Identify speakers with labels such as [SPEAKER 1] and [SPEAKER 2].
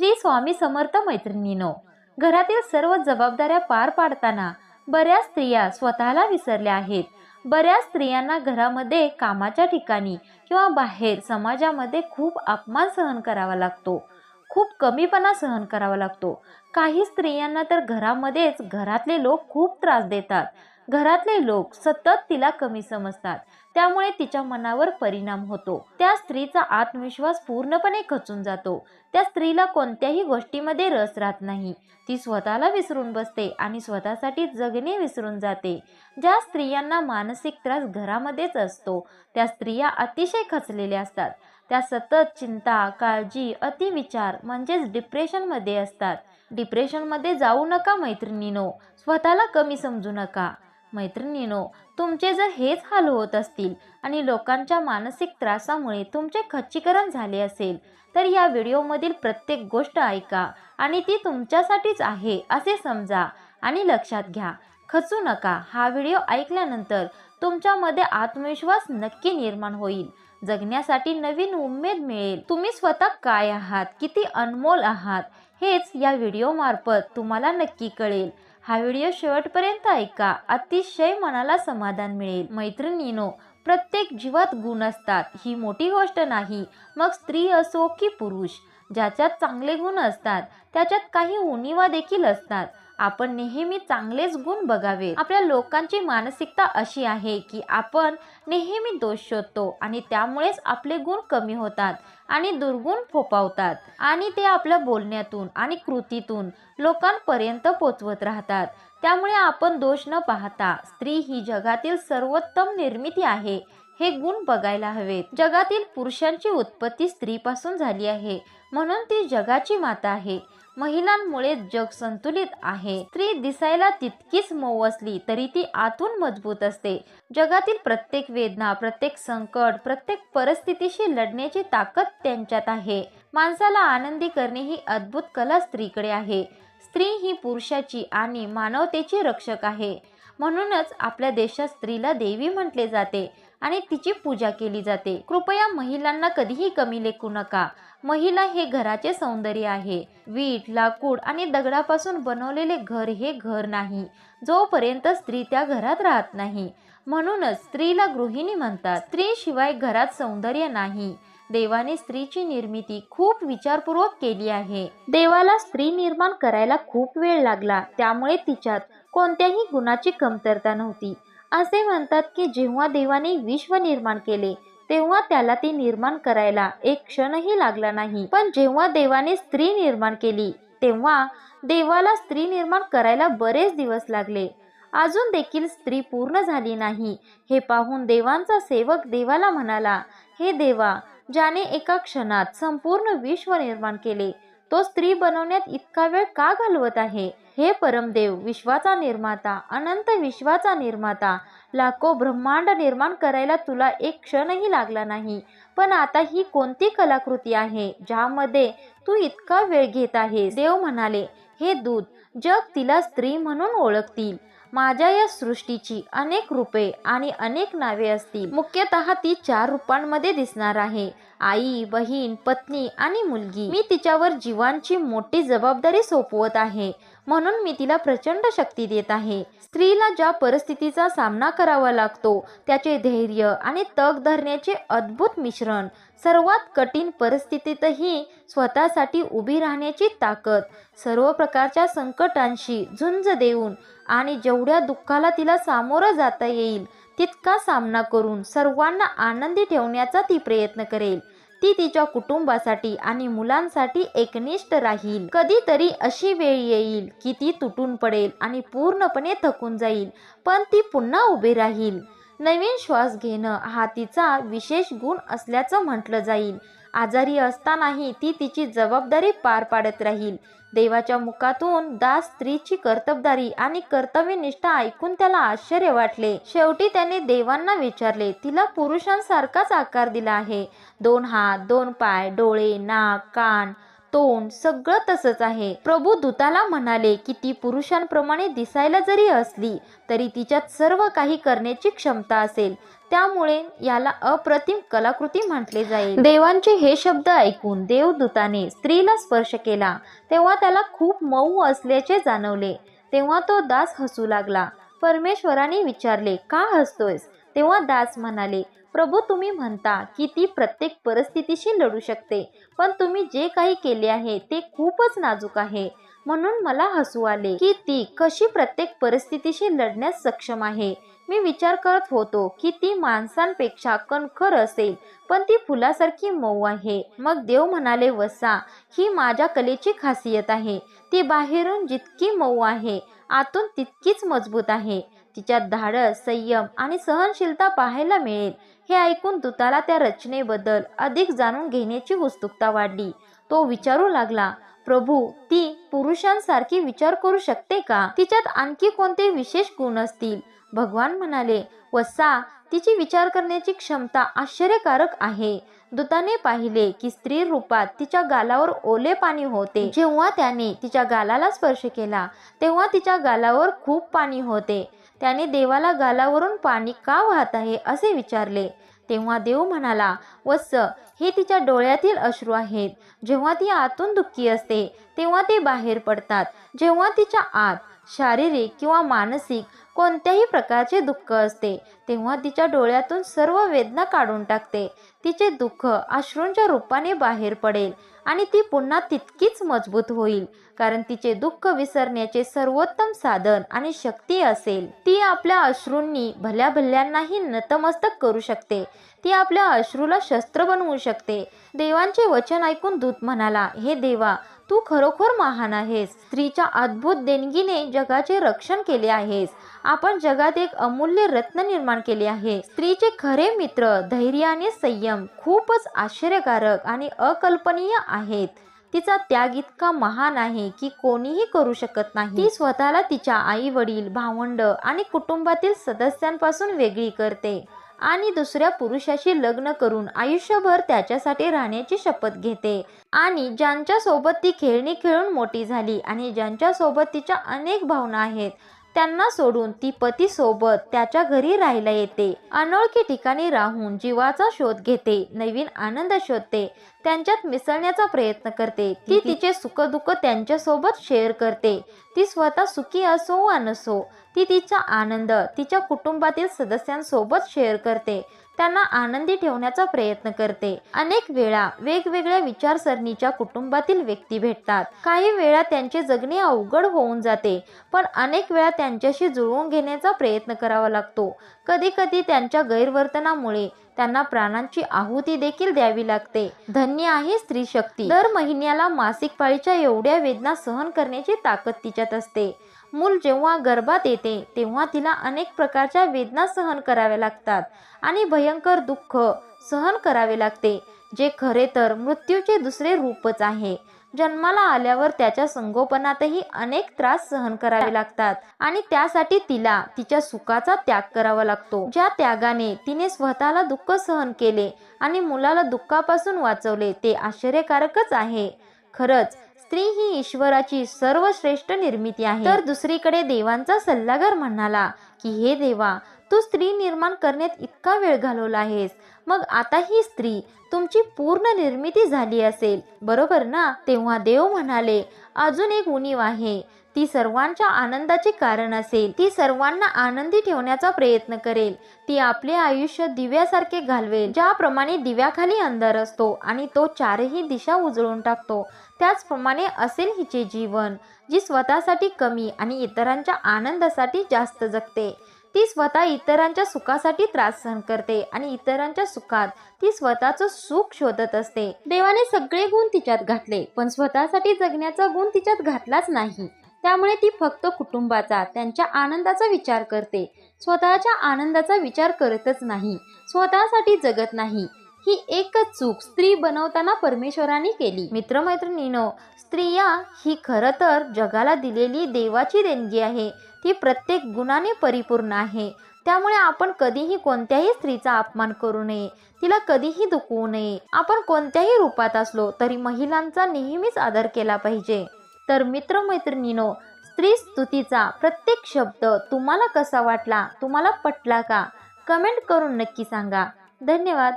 [SPEAKER 1] श्री स्वामी समर्थ मैत्रिणीनो घरातील सर्व जबाबदाऱ्या पार पाडताना बऱ्याच स्त्रिया स्वतःला विसरल्या आहेत. बऱ्याच स्त्रियांना घरामध्ये कामाच्या ठिकाणी किंवा बाहेर समाजामध्ये खूप अपमान सहन करावा लागतो. खूप कमीपणा सहन करावा लागतो. काही स्त्रियांना तर घरामध्येच घरातले लोक खूप त्रास देतात. घरातले लोक सतत तिला कमी समजतात. त्यामुळे तिच्या मनावर परिणाम होतो. त्या स्त्रीचा आत्मविश्वास पूर्णपणे खचून जातो. त्या स्त्रीला कोणत्याही गोष्टीमध्ये रस राहत नाही. ती स्वतःला विसरून बसते आणि स्वतःसाठी जगणे विसरून जाते. ज्या स्त्रियांना मानसिक त्रास घरामध्येच असतो त्या स्त्रिया अतिशय खचलेल्या असतात. त्या सतत चिंता काळजी अतिविचार म्हणजेच डिप्रेशनमध्ये असतात. डिप्रेशनमध्ये जाऊ नका मैत्रिणीनो. स्वतःला कमी समजू नका. मैत्रिणीनो तुमचे जर हेच हाल होत असतील आणि लोकांच्या मानसिक त्रासामुळे तुमचे खच्चीकरण झाले असेल तर या व्हिडिओमधील प्रत्येक गोष्ट ऐका आणि ती तुमच्यासाठीच आहे असे समजा आणि लक्षात घ्या. खचू नका. हा व्हिडिओ ऐकल्यानंतर तुमच्यामध्ये आत्मविश्वास नक्की निर्माण होईल. जगण्यासाठी नवीन उमेद मिळेल. तुम्ही स्वतः काय आहात? किती अनमोल आहात? हेच या व्हिडिओमार्फत तुम्हाला नक्की कळेल. हा व्हिडिओ शेवटपर्यंत ऐका. अतिशय मनाला समाधान मिळेल. मैत्रिणीनो प्रत्येक जीवात गुण असतात. ही मोठी गोष्ट नाही. मग स्त्री असो की पुरुष ज्याच्यात चांगले गुण असतात त्याच्यात काही उणीवा देखील असतात. आपण नेहमी चांगलेच गुण बघावे आपल्या लोकांची मानसिकता अशी आहे की आपण नेहमी दोष शोधतो आणि त्यामुळेच आपले गुण कमी होतात आणि दुर्गुण फोपावतात आणि ते आपल्या बोलण्यातून आणि कृतीतून लोकांपर्यंत पोचवत राहतात. त्यामुळे आपण दोष न पाहता स्त्री ही जगातील सर्वोत्तम निर्मिती आहे हे गुण बघायला हवेत. जगातील पुरुषांची उत्पत्ती स्त्रीपासून झाली आहे म्हणून ती जगाची माता आहे. महिलांमुळे जग संतुलित आहे. स्त्री दिसायला तितकीच मऊ असली तरी ती आतून मजबूत असते. जगातील प्रत्येक वेदना प्रत्येक संकट प्रत्येक परिस्थितीशी लढण्याची ताकद त्यांच्यात आहे. माणसाला आनंदी करणे ही अद्भुत कला स्त्रीकडे आहे. स्त्री ही पुरुषाची आणि मानवतेची रक्षक आहे. म्हणूनच आपल्या देशात स्त्रीला देवी म्हटले जाते. आणि तिची पूजा केली जाते. कृपया महिलांना कधीही कमी लेखू नका. महिला हे घराचे सौंदर्य आहे. वीट लाकूड आणि दगडापासून बनवलेले घर हे घर नाही. जोपर्यंत स्त्री त्या घरात राहत नाही. म्हणूनच स्त्रीला गृहिणी म्हणतात. स्त्री शिवाय घरात सौंदर्य नाही. देवाने स्त्रीची निर्मिती खूप विचारपूर्वक केली आहे. देवाला स्त्री निर्माण करायला खूप वेळ लागला. त्यामुळे तिच्यात कोणत्याही गुणाची कमतरता नव्हती. असे म्हणतात की जेव्हा देवाने विश्व निर्माण केले तेव्हा त्याला ती निर्माण करायला एक क्षणही लागला नाही. पण जेव्हा देवाने स्त्री निर्माण केली तेव्हा देवाला स्त्री निर्माण करायला बरेच दिवस लागले. अजून देखील स्त्री पूर्ण झाली नाही. हे पाहून देवांचा सेवक देवाला म्हणाला हे देवा ज्याने एका क्षणात संपूर्ण विश्व निर्माण केले तो स्त्री बनवण्यात इतका वेळ का घालवत आहे? हे परमदेव विश्वाचा निर्माता अनंत विश्वाचा निर्माता लाखो ब्रह्मांड निर्माण करायला तुला एक क्षणही लागला नाही. पण आता ही कोणती कलाकृती आहे ज्यामध्ये तू इतका वेळ घेत आहेस? देव म्हणाले हे दूध जग तिला स्त्री म्हणून ओळखतील. माझ्या या सृष्टीची अनेक रूपे आणि अनेक नावे असतील. मुख्यतः ती चार रूपांमध्ये दिसणार आहे. आई बहीण पत्नी आणि मुलगी. मी तिच्यावर जीवांची मोठी जबाबदारी सोपवत आहे. म्हणून मी तिला प्रचंड शक्ती देत आहे. स्त्रीला ज्या परिस्थितीचा सामना करावा लागतो त्याचे धैर्य आणि तग धरण्याचे अद्भुत मिश्रण. सर्वात कठीण परिस्थितीतही स्वतःसाठी उभी राहण्याची ताकद सर्व प्रकारच्या संकटांशी झुंज देऊन आणि जेवढ्या दुःखाला तिला सामोरं जाता येईल तितका सामना करून सर्वांना आनंदी ठेवण्याचा ती प्रयत्न करेल. ती तिच्या कुटुंबासाठी आणि मुलांसाठी एकनिष्ठ राहील. कधीतरी अशी वेळ येईल की ती तुटून पडेल आणि पूर्णपणे थकून जाईल पण ती पुन्हा उभी राहील. नवीन श्वास घेणं हा तिचा विशेष गुण असल्याचं म्हटलं जाईल. आजारी असतानाही ती तिची जबाबदारी पार पाडत राहील. देवाच्या मुखातून दास स्त्रीची कर्तबदारी आणि कर्तव्यनिष्ठा ऐकून त्याला आश्चर्य वाटले. शेवटी त्याने देवांना विचारले तिला पुरुषांसारखाच आकार दिला आहे. दोन हात दोन पाय डोळे नाक कान तोंड सगळं तसंच आहे. प्रभू दूताला म्हणाले की ती पुरुषांप्रमाणे दिसायला जरी असली तरी तिच्यात सर्व काही करण्याची क्षमता असेल. त्यामुळे याला अप्रतिम कलाकृती म्हटले जाईल. देवांचे हे शब्द ऐकून देवदूताने स्त्रीला स्पर्श केला. तेव्हा त्याला खूप मऊ असल्याचे जाणवले. तेव्हा तो दास हसू लागला. परमेश्वराने विचारले का हसतोयस? तेव्हा दास म्हणाले प्रभू तुम्ही म्हणता की ती प्रत्येक परिस्थितीशी लढू शकते पण तुम्ही जे काही केले आहे ते खूपच नाजूक आहे. म्हणून मला हसू आले की ती कशी प्रत्येक परिस्थितीशी लढण्यास सक्षम आहे. मी विचार करत होतो की ती माणसांपेक्षा कणखर असेल पण ती फुलासारखी मऊ आहे. मग देव म्हणाले वसा ही माझ्या कलेची खासियत आहे. ती बाहेरून जितकी मऊ आहे आतून तितकीच मजबूत आहे. तिच्यात धाडस संयम आणि सहनशीलता पाहायला मिळेल. हे ऐकून दुताला त्या रचनेबद्दल अधिक जाणून घेण्याची उत्सुकता वाढली. तो विचारू लागला प्रभू ती पुरुषांसारखी विचार करू शकते का? तिच्यात आणखी कोणते विशेष गुण असतील? भगवान म्हणाले वसा तिची विचार करण्याची क्षमता आश्चर्यकारक आहे. दूताने पाहिले की स्त्री रूपात तिच्या गालावर ओले पाणी होते. जेव्हा त्याने तिच्या गालाला स्पर्श केला तेव्हा तिच्या गालावर खूप पाणी होते. त्याने देवाला गालावरून पाणी का वाहत आहे असे विचारले. तेव्हा देव म्हणाला वत्स हे तिच्या डोळ्यातील अश्रू आहेत. जेव्हा ती आतून दुःखी असते तेव्हा ते बाहेर पडतात. जेव्हा तिच्या आत शारीरिक किंवा मानसिक कोणत्याही प्रकारचे दुःख असते तेव्हा तिच्या डोळ्यातून सर्व वेदना काढून टाकते. तिचे दुःख अश्रूंच्या रूपाने बाहेर पडेल आणि ती पुन्हा तितकीच मजबूत होईल कारण तिचे दुःख विसरण्याचे सर्वोत्तम साधन आणि शक्ती असेल. ती आपल्या अश्रूंनी भल्या भल्यांनाही नतमस्तक करू शकते. ती आपल्या अश्रूला शस्त्र बनवू शकते. देवांचे वचन ऐकून दूत म्हणाला हे देवा तू खरोखर महान आहेस. स्त्रीच्या अद्भुत देणगीने जगाचे रक्षण केले आहेस. आपण जगात एक अमूल्य रत्न निर्माण केले आहे. स्त्रीचे खरे मित्र धैर्य आणि संयम खूपच आश्चर्यकारक आणि अकल्पनीय आहेत. तिचा त्याग इतका महान आहे की कोणीही करू शकत नाही. ती स्वतःला तिच्या आई वडील भावंड आणि कुटुंबातील सदस्यांपासून वेगळी करते. आणि दुसऱ्या पुरुषाशी लग्न करून आयुष्यभर त्याच्यासाठी राहण्याची शपथ घेते. आणि ज्यांच्या सोबत ती खेळणी खेळून मोठी झाली आणि ज्यांच्या सोबत तिच्या अनेक भावना आहेत त्यांना सोडून ती पती सोबत त्याच्या घरी राहायला येते. अनोळखी ठिकाणी राहून जीवाचा शोध घेते नवीन आनंद शोधते त्यांच्यात मिसळण्याचा प्रयत्न करते. ती तिचे सुखदुःख त्यांच्यासोबत शेअर करते. ती स्वतः सुखी असो वा नसो ती तिचा आनंद तिच्या कुटुंबातील सदस्यांसोबत शेअर करते. त्यांना आनंदी ठेवण्याचा प्रयत्न करते. अनेक वेळा वेगवेगळ्या विचारसरणीच्या कुटुंबातील व्यक्ती भेटतात. काही वेळा त्यांचे जगणे अवघड होऊन जाते पण अनेक वेळा त्यांच्याशी जुळवून घेण्याचा प्रयत्न करावा लागतो. कधी कधी त्यांच्या गैरवर्तनामुळे त्यांना प्राणांची आहुती देखील द्यावी लागते. धन्य आहे स्त्री शक्ती. दर महिन्याला मासिक पाळीच्या एवढ्या वेदना सहन करण्याची ताकद तिच्यात असते. मूल जेव्हा गर्भात येते तेव्हा तिला अनेक प्रकारच्या वेदना सहन कराव्या लागतात आणि भयंकर दुःख सहन करावे लागते जे खरे तर मृत्यूचे दुसरे रूपच आहे. जन्माला आल्यावर त्याच्या संगोपनातही अनेक त्रास सहन करावे लागतात आणि त्यासाठी तिला तिच्या सुखाचा त्याग करावा लागतो. ज्या त्यागाने तिने स्वतःला दुःख सहन केले आणि मुलाला दुःखापासून वाचवले ते आश्चर्यकारकच आहे. खरंच स्त्री ही ईश्वराची सर्वश्रेष्ठ निर्मिती आहे. तर दुसरीकडे देवांचा सल्लागार म्हणाला की हे देवा तू स्त्री निर्माण करण्यात इतका वेळ घालवला आहेस. मग आता ही स्त्री तुमची पूर्ण निर्मिती झाली असेल. बरोबर ना? तेव्हा देव म्हणाले अजून एक उणीव आहे. ती सर्वांच्या आनंदाचे कारण असेल. ती सर्वांना आनंदी ठेवण्याचा प्रयत्न करेल. ती आपले आयुष्य दिव्यासारखे घालवेल ज्याप्रमाणे दिव्याखाली अंधार असतो आणि तो चारही दिशा उजळून टाकतो. त्याचप्रमाणे असेल हिचे जीवन जी स्वतःसाठी कमी आणि इतरांच्या आनंदासाठी जास्त जगते. ती स्वतः इतरांच्या सुखासाठी त्रास सहन करते आणि इतरांच्या सुखात ती स्वतःचं सुख शोधत असते. देवाने सगळे गुण तिच्यात घातले पण स्वतःसाठी जगण्याचा गुण तिच्यात घातलाच नाही. त्यामुळे ती फक्त कुटुंबाचा त्यांच्या आनंदाचा विचार करते. स्वतःच्या आनंदाचा विचार करतच नाही. स्वतःसाठी जगत नाही. ही एकच चूक स्त्री बनवताना परमेश्वराने केली. मित्रमैत्रिणीनो स्त्रिया ही खरं तर जगाला दिलेली देवाची देणगी आहे. ती प्रत्येक गुणाने परिपूर्ण आहे. त्यामुळे आपण कधीही कोणत्याही स्त्रीचा अपमान करू नये. तिला कधीही दुखवू नये. आपण कोणत्याही रूपात असलो तरी महिलांचा नेहमीच आदर केला पाहिजे. तर मित्रमैत्रिणीनो स्त्री स्तुतीचा प्रत्येक शब्द तुम्हाला कसा वाटला तुम्हाला पटला का? कमेंट करून नक्की सांगा. धन्यवाद.